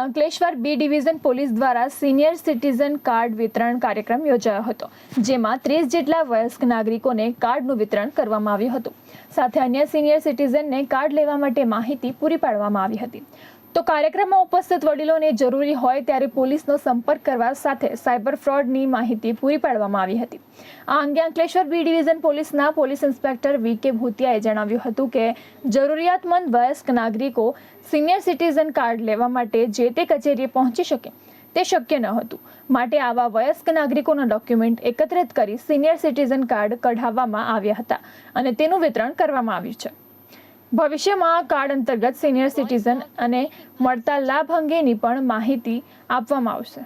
Ankleshwar B division police દ્વારા senior citizen card વિતરણ કાર્યક્રમ યોજાયો હતો, જેમાં ત્રીસ જેટલા વયસ્ક નાગરિકોને કાર્ડનું વિતરણ કરવામાં આવ્યું હતું. સાથે અન્ય સિનિયર સિટીઝનને કાર્ડ લેવા માટે માહિતી પૂરી પાડવામાં આવી હતી. તો કાર્યક્રમમાં ઉપસ્થિત વડીલોને જરૂરી હોય ત્યારે પોલીસનો સંપર્ક કરવા સાથે સાયબર ફ્રોડની માહિતી પૂરી પાડવામાં આવી હતી. આ અંગે અંકલેશ્વર બી ડિવિઝન પોલીસના પોલીસ ઇન્સ્પેક્ટર વી કે ભૂતિયાએ જણાવ્યું હતું કે જરૂરિયાતમંદ વયસ્ક નાગરિકો સિનિયર સિટીઝન કાર્ડ લેવા માટે જે તે કચેરીએ પહોંચી શકે તે શક્ય ન હતું. માટે આવા વયસ્ક નાગરિકોના ડોક્યુમેન્ટ એકત્રિત કરી સિનિયર સિટીઝન કાર્ડ કઢાવવામાં આવ્યા હતા અને તેનું વિતરણ કરવામાં આવ્યું છે. ભવિષ્યમાં આ કાર્ડ અંતર્ગત સિનિયર સિટીઝન અને મળતા લાભ અંગેની પણ માહિતી આપવામાં આવશે.